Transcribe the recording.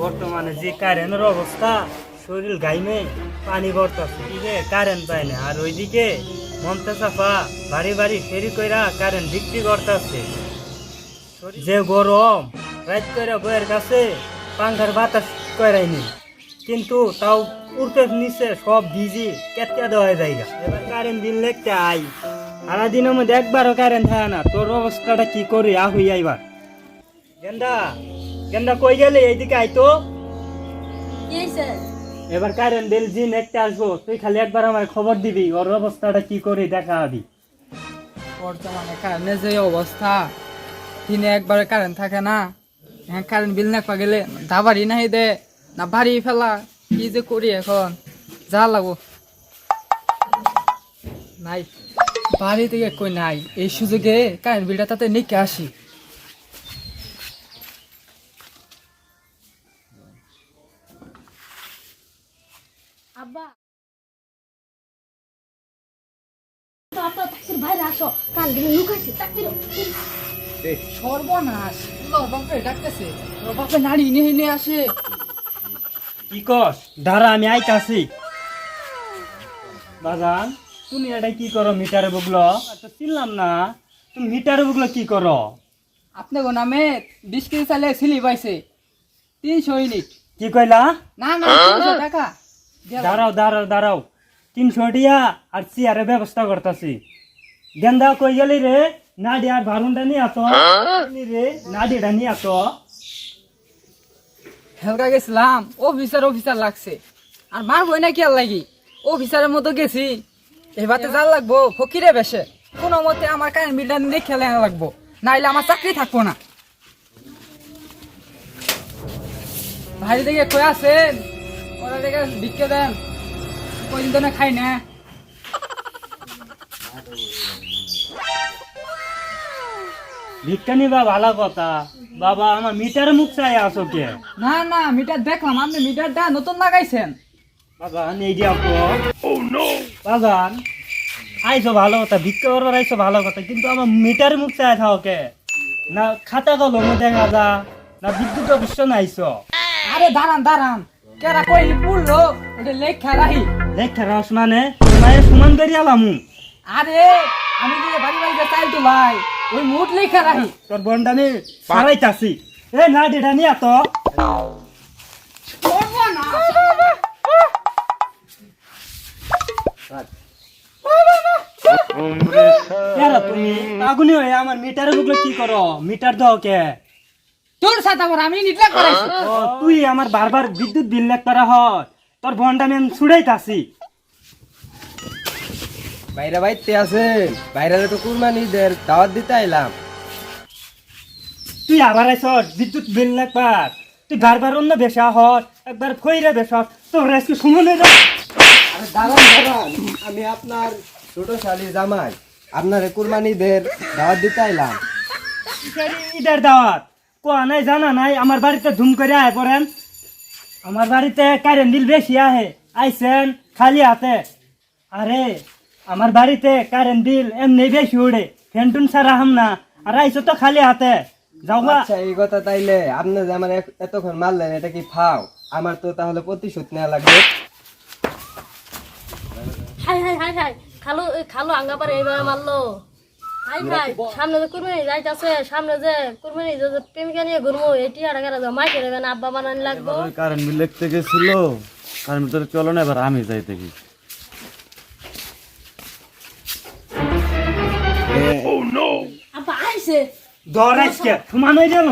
বর্তমানে যে কারেন্টের অবস্থা, শরীর গাইমে পানি ভরতেছে। কি যে কারেন্ট পায় না, আর ওইদিকে মমতা সাফা বাড়ি বাড়ি ফেরি কইরা কারেন্ট বিক্রি করতেছে। যে গরম রাত করে বইয়ের কাছে পাঙ্খার বাতাস করাইনি কিন্তু তাও উঠতে নিচে সব ভিজি কেটকে দেওয়া জায়গা এবার কারেন্ট বিল লেখতে আই। সারাদিনের মধ্যে একবারও কারেন্ট থাকে না। তোর অবস্থাটা কি করি? আহুই আইবার। গেন্দা গেন্দা কই গেলে? এইদিকে আইতো এবার কারেন্ট বিল দিন একটা আসব তুই খালি একবার আমার খবর দিবি ওর অবস্থাটা কি করি দেখা হবি বর্তমানে কারেন্টের যে অবস্থা দিনে একবারে কারেন্ট থাকে না। হ্যাঁ কারেন্ট বিল না গেলে দা বাড়ি নাই দে না বাড়ি ফেলা কি যে করি এখন? যা লাগবো। নাই। বাড়ি থেকে কই নাই? এই সুযোগে কারেন্ট বিলটা তাতে নিকে আসি। আব্বা। বাইরে আসো। কান গেলে লুকাইছে তাকির সর্বনাশ বাপে ডাকতেছে। বাপে নারী নিয়ে নিয়ে আসে। কি কস? দাঁড়া আমি আইতাছি। বাজান। তুমি এটা কি করো মিটারে বুগলো? তো চিনলাম না। তুমি মিটারে বুগলো কি করো? আপনি গো নামে বিশ কেজি চালে সিলি পাইছে। তিনশো ইউনিট। কি কইলা? না না তিনশো টাকা। দিয়া দাঁড়াও দাঁড়াও দাঁড়াও। তিনশো টিয়া আর চেয়ারের ব্যবস্থা করতেছি। গেন্দা কই গেলি রে? নাডি আর ভারুনটা নিয়ে আসো। নি রে? নাডিটা নিয়ে আসো। হেলকা গেছিলাম। অফিসার অফিসার লাগছে। আর মার বই না কি আর লাগি? অফিসারের মতো গেছি। এবারে যা লাগবো ফকিরে বেশে। কোনো মতে আমার কারেন্ট বিলটা নিয়ে খেলে আনা লাগবো। নাইলে আমার চাকরি থাকব না। ভাই দেখে কই আছেন? ওরা দেখে ভিক্ষে দেন। কয়দিন তো না খাই না। ভিক্ষা নিবা ভালো কথা। বাবা আমার মিটারে মুখ চাই আসো কে? না না মিটার দেখলাম। আপনি মিটারটা নতুন লাগাইছেন। বাগান এই যে আপু। বাগান আইসো ভালো কথা ভিক্ষা করবার আইসো ভালো কথা কিন্তু আমার মিটারে মুখ চাই থাও কে? না খাতা কলম দেখা যা না বিদ্যুৎ না আইসো আরে দাঁড়ান দাঁড়ান কেরা কইলি পুরো ওটা লেখা রাহি। লেখা রস মানে? তোমায় সমান করি আলামু। আরে আমি যে বাড়ি বাড়িতে চাইল তো লাই ওই মুঠ লেখা রাহি। তোর আমি সারাইতাছি। এ না ডেটা নিয়ে তো। তুমি আগুনি হয়ে আমার মিটারে বুকলে কি করো মিটার দাও কে তোর সাথে আবার আমি নিটলা করাইছি। তুই আমার বারবার বিদ্যুৎ বিল লেখ করা হয়। তোর ছুড়াইতাছি। বাইরে বাইতে আছেন বাইরে তো কুরবানি দের দাওয়াত দিতে আইলাম। তুই আবার আইস বিদ্যুৎ বিল লেখবার তুই বারবার অন্য বেশা হর একবার ফইরে বেশ তোর আজকে সুমনে আমি আপনার ছোট শালির জামাই। আপনার কুরবানি দের দাওয়াত দিতে আইলাম। ঈদের দাওয়াত। কোয়া নাই জানা নাই? আমার বাড়িতে ধুম করে আয় পড়েন। আমার বাড়িতে কারেন্ট বিল বেশি আহে। আইসেন খালি হাতে। আরে আমার বাড়িতে কারেন্ট বিল এমনি বেশি উড়ে। ফেন্টুন ছাড়া হাম না। আর আইসো তো খালি হাতে। যাও আচ্ছা এই কথা তাইলে আপনি যে আমার এতক্ষণ মারলেন এটা কি ফাও? আমার তো তাহলে প্রতিশোধ নেওয়া লাগবে। হাই হাই হাই হাই। খালু এই খালু আঙ্গা পারে এইভাবে মারলো। হাই হাই সামনে যে কুরবানি যাইতাছে সামনে যে কুরবানি যে যে প্রেমিকা নিয়ে ঘুরবো এটি আর গেলে মাই করে না আব্বা বানানি লাগবো। কারেন্ট বিল লিখতে গেছিল কারেন্ট ভিতরে চলো না এবার আমি যাই দেখি। আব্বা আইছে। ধর আজকে সমান হয়ে গেল